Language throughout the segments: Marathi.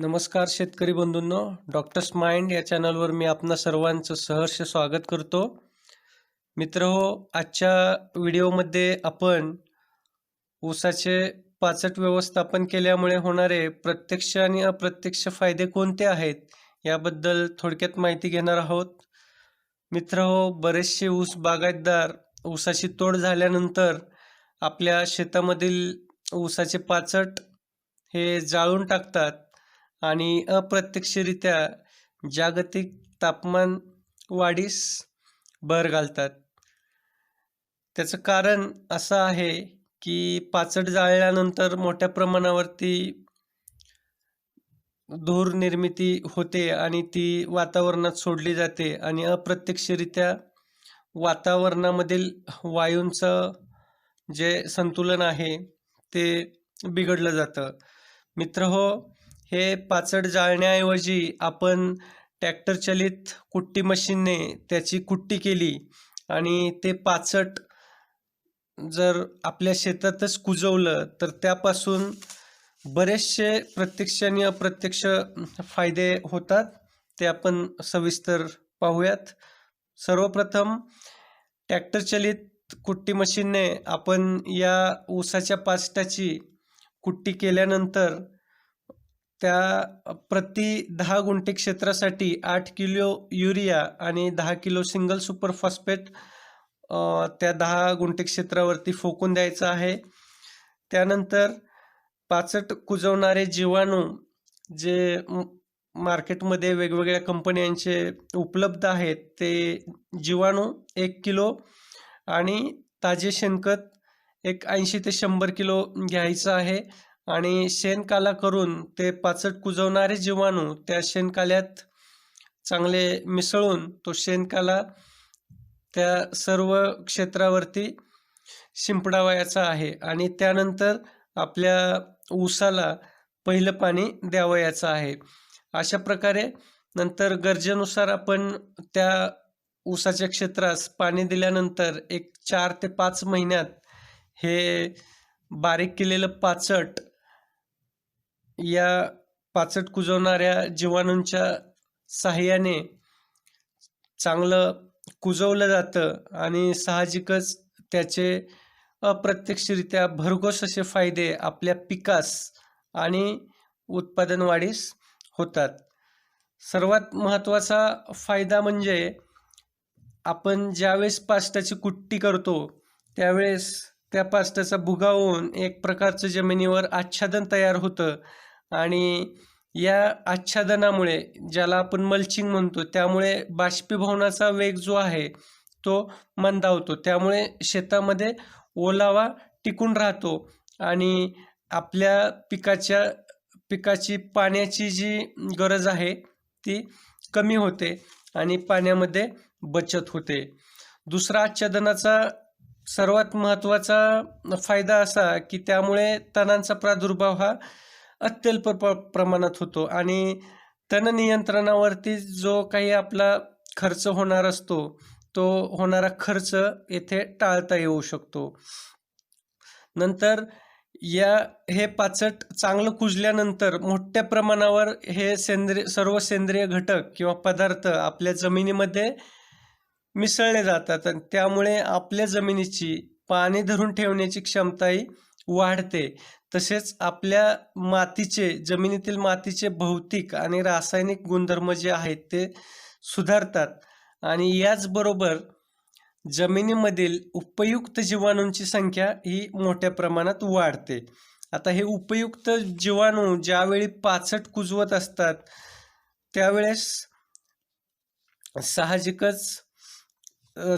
नमस्कार शेतकरी बंधूंनो डॉक्टर्स माइंड या चॅनलवर मी आपणा सर्वांचं सहर्ष स्वागत करतो. मित्र हो आजच्या व्हिडिओमध्ये आपण ऊसाचे पाचट व्यवस्थापन केल्यामुळे होणारे प्रत्यक्ष आणि अप्रत्यक्ष फायदे कोणते आहेत याबद्दल थोडक्यात माहिती घेणार आहोत. मित्र हो बरेचसे ऊस बागायतदार ऊसाची तोड झाल्यानंतर आपल्या शेतामधील ऊसाचे पाचट हे जाळून टाकतात. आणि अप्रत्यक्षरित्या जागतिक तापमान वाढीस भर घालतात. त्याचं कारण असं आहे की पाचट जाळल्यानंतर मोठ्या प्रमाणावरती धूर निर्मिती होते आणि ती वातावरणात सोडली जाते आणि अप्रत्यक्षरित्या वातावरणामधील वायूंचं जे संतुलन आहे ते बिघडलं जातं. मित्र हो हे पाचट जाळण्याऐवजी आपण ट्रॅक्टर चलित कुट्टी मशीनने त्याची कुट्टी केली आणि ते पाचट जर आपल्या शेतातच कुजवलं तर त्यापासून बरेचसे प्रत्यक्ष आणि अप्रत्यक्ष फायदे होतात. ते आपण सविस्तर पाहूयात. सर्वप्रथम ट्रॅक्टर चलित कुट्टी मशीनने आपण या ऊसाच्या पाचटाची कुट्टी केल्यानंतर त्या प्रति दहा गुंठे क्षेत्रासाठी आठ किलो युरिया आणि दहा किलो सिंगल सुपर फॉस्फेट त्या दहा गुंठे क्षेत्रावरती फोकून द्यायचं आहे. त्यानंतर पाचट कुजवणारे जीवाणू जे मार्केटमध्ये वेगवेगळ्या कंपन्यांचे उपलब्ध आहेत ते जीवाणू एक किलो आणि ताजे शेणखत एक ऐंशी ते शंभर किलो घ्यायचं आहे. आणि शेणकाला करून ते पाचट कुजवणारे जीवाणू त्या शेणकाल्यात चांगले मिसळून तो शेणकाला त्या सर्व क्षेत्रावरती शिंपडावयाचा आहे आणि त्यानंतर आपल्या ऊसाला पहिलं पाणी द्यावयाचं आहे. अशा प्रकारे नंतर गरजेनुसार आपण त्या ऊसाच्या क्षेत्रास पाणी दिल्यानंतर एक चार ते पाच महिन्यात हे बारीक केलेलं पाचट या पाचट कुजवणाऱ्या जीवाणूंच्या साह्याने चांगलं कुजवलं जातं आणि साहजिकच त्याचे अप्रत्यक्षरित्या भरघोस असे फायदे आपल्या पिकास आणि उत्पादन वाढीस होतात. सर्वात महत्त्वाचा फायदा म्हणजे आपण ज्यावेळेस पास्टाची कुट्टी करतो त्यावेळेस त्या पास्टाचा भुगा होऊन एक प्रकारचं जमिनीवर आच्छादन तयार होतं. आणि या आच्छादनामुळे ज्याला आपण मल्चिंग म्हणतो त्यामुळे बाष्पीभवनाचा वेग जो आहे तो मंदावतो. त्यामुळे शेतामध्ये ओलावा टिकून राहतो आणि आपल्या पिकाच्या पिकाची पाण्याची जी गरज आहे ती कमी होते आणि पाण्यामध्ये बचत होते. दुसरा आच्छादनाचा सर्वात महत्त्वाचा फायदा असा की त्यामुळे तणांचा प्रादुर्भाव हा अत्यल्प प्र प्रमाणात होतो. आणि तण नियंत्रणावरती जो काही आपला खर्च होणार असतो तो होणारा खर्च येथे टाळता येऊ शकतो. नंतर या हे पाचट चांगलं कुजल्यानंतर मोठ्या प्रमाणावर हे सेंद्रिय सर्व सेंद्रिय घटक किंवा पदार्थ आपल्या जमिनीमध्ये मिसळले जातात. आणि त्यामुळे आपल्या जमिनीची पाणी धरून ठेवण्याची क्षमताही वाढते. तसेच आपल्या मातीचे जमिनीतील मातीचे भौतिक आणि रासायनिक गुणधर्म जे आहेत ते सुधारतात. आणि याचबरोबर जमिनीमधील उपयुक्त जीवाणूंची संख्या ही मोठ्या प्रमाणात वाढते. आता हे उपयुक्त जीवाणू ज्यावेळी पाचट कुजवत असतात त्यावेळेस साहजिकच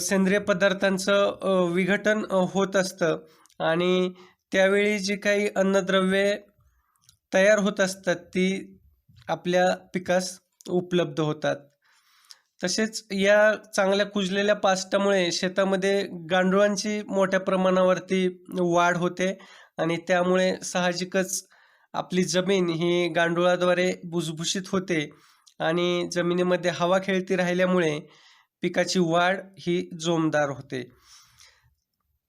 सेंद्रिय पदार्थांचं विघटन होत असतं. आणि त्यावेळी जी काही अन्नद्रव्ये तयार होत असतात ती आपल्या पिकास उपलब्ध होतात. तसेच या चांगल्या कुजलेल्या पास्टामुळे शेतामध्ये गांडुळांची मोठ्या प्रमाणावरती वाढ होते आणि त्यामुळे साहजिकच आपली जमीन ही गांडुळाद्वारे भुसभुशीत होते आणि जमिनीमध्ये हवा खेळती राहिल्यामुळे पिकाची वाढ ही जोमदार होते.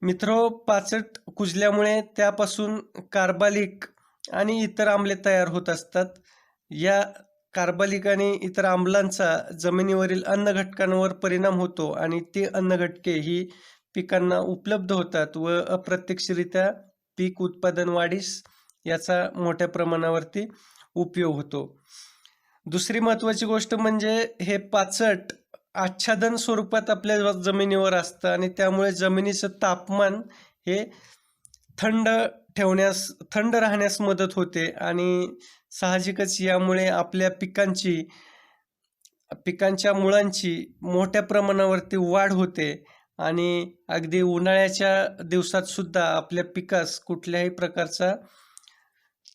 मित्रो पाचट कुजल्यामुळे त्यापासून कार्बालिक आणि इतर आम्ले तयार होत असतात. या कार्बालिक आणि इतर आम्लांचा जमिनीवरील अन्न घटकांवर परिणाम होतो आणि ते अन्न घटके ही पिकांना उपलब्ध होतात व अप्रत्यक्षरित्या पीक उत्पादन वाढीस याचा मोठ्या प्रमाणावरती उपयोग होतो. दुसरी महत्त्वाची गोष्ट म्हणजे हे पाचट आच्छादन स्वरूपात आपल्या जमिनीवर असतं आणि त्यामुळे जमिनीचं तापमान हे थंड ठेवण्यास थंड राहण्यास मदत होते आणि साहजिकच यामुळे आपल्या पिकांची पिकांच्या मुळांची मोठ्या प्रमाणावरती वाढ होते आणि अगदी उन्हाळ्याच्या दिवसात सुद्धा आपल्या पिकास कुठल्याही प्रकारचा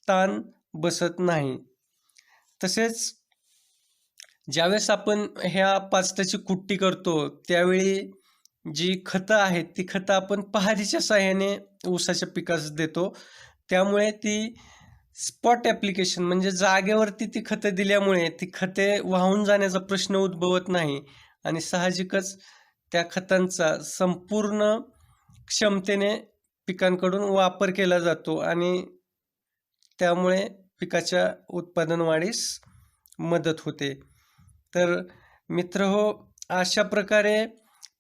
ताण बसत नाही. तसेच ज्यावेळेस आपण ह्या पास्ताची कुट्टी करतो त्यावेळी जी खतं आहेत ती खतं आपण पहारीच्या साह्याने ऊसाच्या पिकास देतो. त्यामुळे ती स्पॉट ॲप्लिकेशन म्हणजे जागेवरती ती खतं दिल्यामुळे ती खते वाहून जाण्याचा प्रश्न उद्भवत नाही आणि साहजिकच त्या खतांचा संपूर्ण क्षमतेने पिकांकडून वापर केला जातो आणि त्यामुळे पिकाच्या उत्पादन वाढीस मदत होते. तर मित्र हो अशा प्रकारे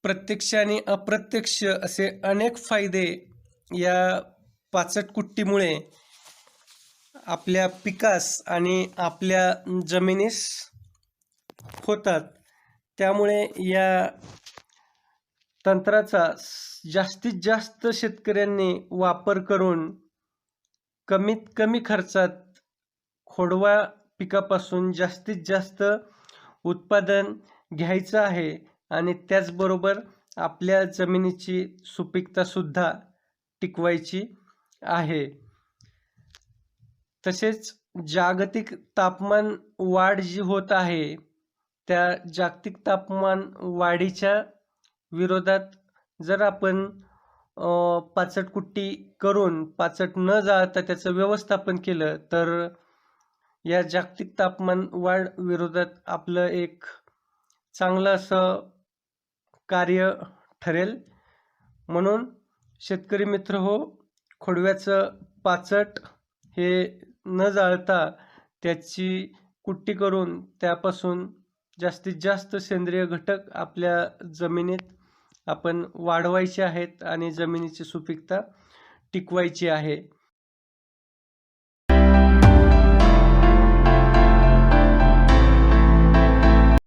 प्रत्यक्ष आणि अप्रत्यक्ष असे अनेक फायदे या पाचट कुट्टीमुळे आपल्या पिकास आणि आपल्या जमिनीस होतात. त्यामुळे या तंत्राचा जास्तीत जास्त शेतकऱ्यांनी वापर करून कमीत कमी खर्चात खोडवा पिकापासून जास्तीत जास्त उत्पादन घ्यायचं आहे आणि त्याचबरोबर आपल्या जमिनीची सुपीकतासुद्धा टिकवायची आहे. तसेच जागतिक तापमान वाढ जी होत आहे त्या जागतिक तापमान वाढीच्या विरोधात जर आपण पाचट कुट्टी करून पाचट न जाता त्याचं व्यवस्थापन केलं तर या जागतिक तापमान वाढ विरोधात आपलं एक चांगलं असं कार्य ठरेल. म्हणून शेतकरी मित्र हो खोडव्याचं पाचट हे न जाळता त्याची कुट्टी करून त्यापासून जास्तीत जास्त सेंद्रिय घटक आपल्या जमिनीत आपण वाढवायचे आहेत आणि जमिनीची सुपीकता टिकवायची आहे.